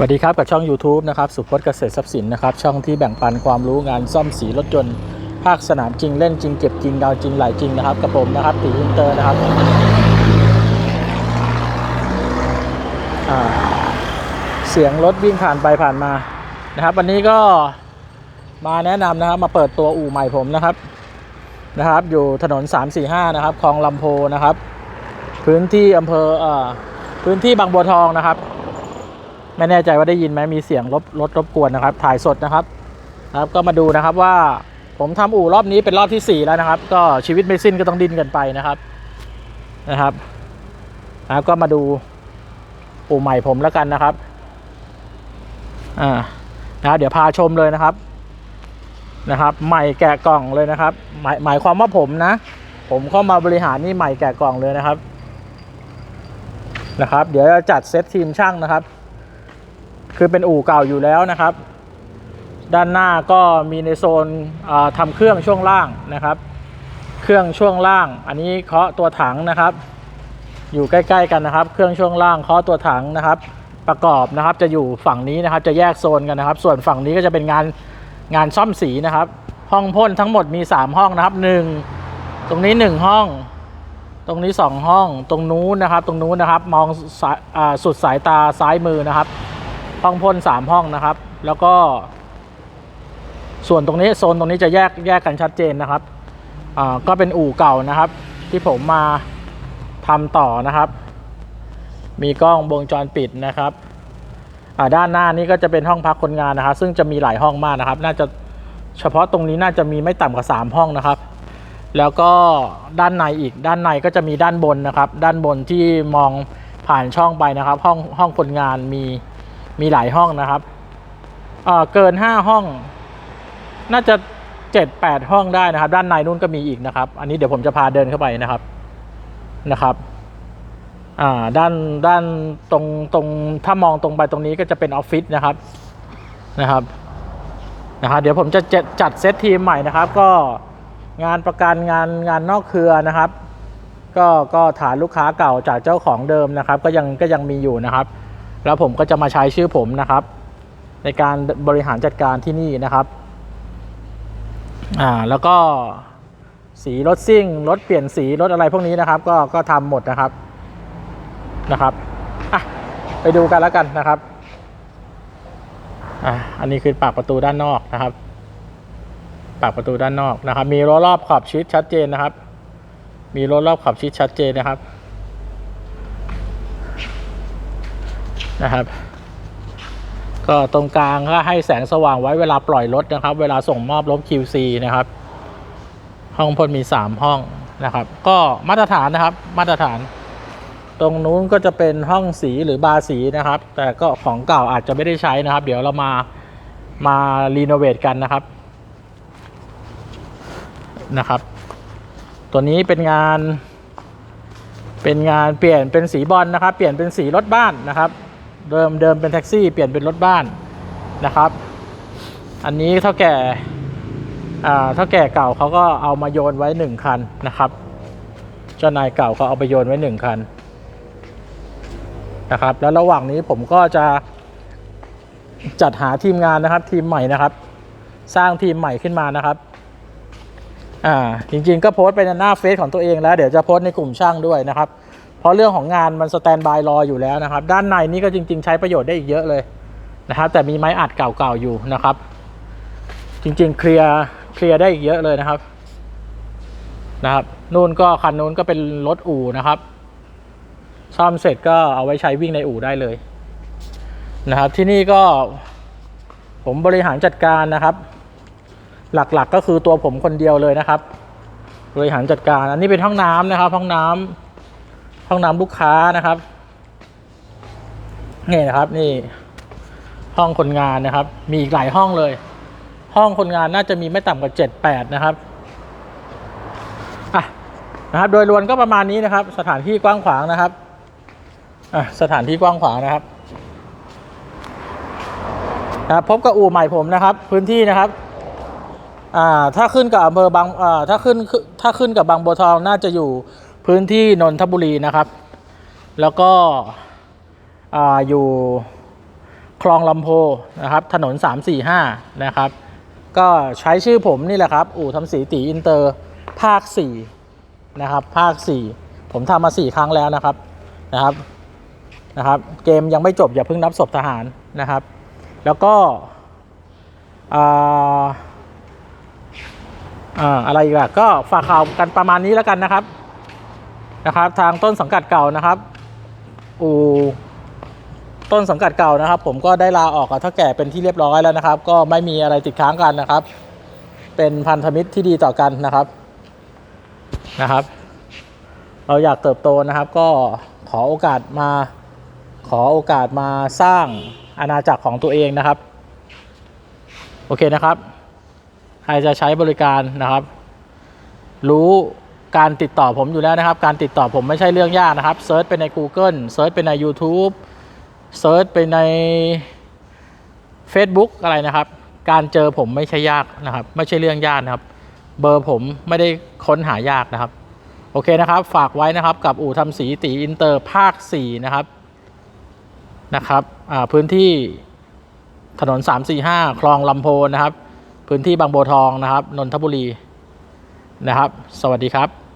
สวัสดีครับ กับช่อง YouTube นะครับสุพจน์เกษตรทรัพย์สินนะครับ ช่องที่แบ่งปันความรู้งานซ่อมสีรถยนต์ ภาคสนามจริงเล่นจริงเก็บจริงดาวจริงไหลจริงนะครับกับผมนะครับตีอินเตอร์นะครับเสียงรถวิ่งผ่านไปผ่านมานะครับ วันนี้ก็มาแนะนำนะครับมาเปิดตัวอู่ใหม่ผมนะครับนะครับ อยู่ถนน 345 นะครับคลองลำโพนะครับ พื้นที่อำเภออพื้นที่บางบัวทองนะครับ ไม่แน่ใจว่าได้ยินไหมมีเสียงรบรถรบกวนนะครับ ถ่ายสดนะครับนะครับ ก็มาดูนะครับว่าผมทำอู่รอบนี้เป็นรอบที่ 4 แล้วนะครับ ก็ชีวิตไม่สิ้นก็ต้องดิ้นกันไปนะครับนะครับนะก็มาดูอู่ใหม่ผมแล้วกันนะครับอ่านะเดี๋ยวพาชมเลยนะครับนะครับ ใหม่แกะกล่องเลยนะครับ หมายหมายความว่าผมนะ ผมเข้ามาบริหารนี่ใหม่แกะกล่องเลยนะครับนะครับ เดี๋ยวจะจัดเซตทีมช่างนะครับ คือเป็นอู่เก่าอยู่แล้วนะครับ ด้านหน้าก็มีในโซนอ่าทำเครื่องช่วงล่างนะครับ เครื่องช่วงล่าง อันนี้เคาะตัวถังนะครับ อยู่ใกล้ๆกันนะครับ เครื่องช่วงล่างเคาะตัวถังนะครับ ประกอบนะครับจะอยู่ฝั่งนี้นะครับจะแยกโซนกันนะครับ ส่วนฝั่งนี้ก็จะเป็นงานงานซ่อมสีนะครับ ห้องพ่นทั้งหมดมี 3 ห้องนะครับ 1 ตรงนี้ 1 ห้อง ตรงนี้ 2 ห้อง ตรงนู้นนะครับ ตรงนู้นนะครับ มองสุดสายตาซ้ายมือนะครับ ห้องพ่นสามห้องนะครับ แล้วก็ ส่วนตรงนี้โซนตรงนี้จะแยกแยกกันชัดเจนนะครับก็เป็นอู่เก่านะครับ ที่ผมมาทำต่อนะครับ มีกล้องวงจรปิดนะครับด้านหน้านี้ก็จะเป็นห้องพักคนงานนะครับ ซึ่งจะมีหลายห้องมากนะครับ น่าจะเฉพาะตรงนี้น่าจะมีไม่ต่ำกว่า 3 ห้องนะครับ แล้วก็ด้านในอีกด้านในก็จะมีด้านบนนะครับ ด้านบนที่มองผ่านช่องไปนะครับ ห้องห้องคนงานมี มีหลายห้องนะครับเเกิน 5 ห้อง น่าจะ 7 8 ห้องได้นะครับ ด้านในนู่นก็มีอีกนะครับ อันนี้เดี๋ยวผมจะพาเดินเข้าไปนะครับนะครับด้านด้านตรงตรงถ้ามองตรงไปตรงนี้ก็จะเป็นออฟฟิศนะครับนะครับนะครับ เดี๋ยวผมจะจจัดเซตทีมใหม่นะครับ ก็งานประกันงานงานนอกเครือนะครับ ก็ก็ฐานลูกค้าเก่าจากเจ้าของเดิมนะครับ ก็ยังก็ยังมีอยู่นะครับ แล้วผมก็จะมาใช้ชื่อผมนะครับ ในการบริหารจัดการที่นี่นะครับอ่าแล้วก็สีรถซิ่งรถเปลี่ยนสีรถอะไรพวกนี้นะครับ ก็ก็ทำหมดนะครับนะครับอะไปดูกันแล้วกันนะครับอะอันนี้คือปากประตูด้านนอกนะครับ ปากประตูด้านนอกนะครับ มีรั้วรอบขอบชิดชัดเจนนะครับ มีรั้วรอบขอบชิดชัดเจนนะครับ นะครับ ก็ตรงกลางก็ให้แสงสว่างไว้เวลาปล่อยรถนะครับ เวลาส่งมอบรถ QC นะครับ ห้องพ่นมี 3 ห้องนะครับ ก็มาตรฐานนะครับมาตรฐาน ตรงนู้นก็จะเป็นห้องสีหรือบาร์สีนะครับ แต่ก็ของเก่าอาจจะไม่ได้ใช้นะครับ เดี๋ยวเรามามารีโนเวทกันนะครับนะครับ ตัวนี้เป็นงาน เป็นงานเปลี่ยนเป็นสีบอลนะครับ เปลี่ยนเป็นสีรถบ้านนะครับ เดิมเดิมเป็นแท็กซี่เปลี่ยนเป็นรถบ้านนะครับ อันนี้เท่าแก่อ่าเท่าแก่เก่าเขาก็เอามาโยนไว้หนึ่งคันนะครับเจ้านายเก่าเขาเอาไปโยนไว้หนึ่งคันนะครับ แล้วระหว่างนี้ผมก็จะจัดหาทีมงานนะครับ ทีมใหม่นะครับ สร้างทีมใหม่ขึ้นมานะครับอ่าจริงๆก็โพสต์ไปในหน้าเฟซของตัวเองแล้ว เดี๋ยวจะโพสต์ในกลุ่มช่างด้วยนะครับ เพราะเรื่องของงานมันสแตนบายรออยู่แล้วนะครับ ด้านในนี่ก็จริง ๆ ใช้ประโยชน์ได้อีกเยอะเลยนะครับ แต่มีไม้อัดเก่าๆอยู่นะครับ จริงๆเคลียร์เคลียร์ได้อีกเยอะเลยนะครับนะครับนู่นก็คันนู้นก็เป็นรถอู่นะครับ ซ่อมเสร็จก็เอาไว้ใช้วิ่งในอู่ได้เลยนะครับ ที่นี่ก็ผมบริหารจัดการนะครับ หลักๆก็คือตัวผมคนเดียวเลยนะครับ บริหารจัดการอันนี้เป็นห้องน้ำนะครับ ห้องน้ำ ห้องน้ำลูกค้านะครับนี่นะครับนี่ห้องคนงานนะครับ มีอีกหลายห้องเลย ห้องคนงานน่าจะมีไม่ต่ำกว่าเจ็ดแปดนะครับอะนะครับโดยรวมก็ประมาณนี้นะครับ สถานที่กว้างขวางนะครับอะสถานที่กว้างขวางนะครับนะครับพบกับอู่ใหม่ผมนะครับ พื้นที่นะครับอ่าถ้าขึ้นกับอำเภอบางอ่าถ้าขึ้นถ้าขึ้นกับบางบัวทองน่าจะอยู่ พื้นที่นนทบุรีนะครับ แล้วก็ออยู่คลองลำโพนะครับ ถนน 345 นะครับ ก็ใช้ชื่อผมนี่แหละครับ อู่ทำสีตีอินเตอร์ภาค 4 นะครับ ภาค 4 ผมทำมา 4 ครั้งแล้วนะครับนะครับนะครับ เกมยังไม่จบอย่าเพิ่งนับศพทหารนะครับ แล้วก็อ่าอะไรอีกอะก็ฝากข่าวกันประมาณนี้แล้วกันนะครับ นะครับทางต้นสังกัดเก่านะครับอูต้นสังกัดเก่านะครับ ผมก็ได้ลาออกกับเท่าแก่เป็นที่เรียบร้อยแล้วนะครับ ก็ไม่มีอะไรติดค้างกันนะครับ เป็นพันธมิตรที่ดีต่อกันนะครับนะครับ เราอยากเติบโตนะครับ ก็ขอโอกาสมาขอโอกาสมาสร้างอาณาจักรของตัวเองนะครับ โอเคนะครับ ใครจะใช้บริการนะครับ รู้ การติดต่อผมอยู่แล้วนะครับ การติดต่อผมไม่ใช่เรื่องยากนะครับเซิร์ชไปใน Google เซิร์ชไปใน YouTube เซิร์ชไปใน Facebook อะไรนะครับ การเจอผมไม่ใช่ยากนะครับ ไม่ใช่เรื่องยากนะครับ เบอร์ผมไม่ได้ค้นหายากนะครับ โอเคนะครับ ฝากไว้นะครับกับอู่ทำสีตีอินเตอร์ภาค 4 นะครับนะครับอ่าพื้นที่ถนน 345 คลองลำโพนนะครับ พื้นที่บางบัวทองนะครับ นนทบุรี นะครับ สวัสดีครับ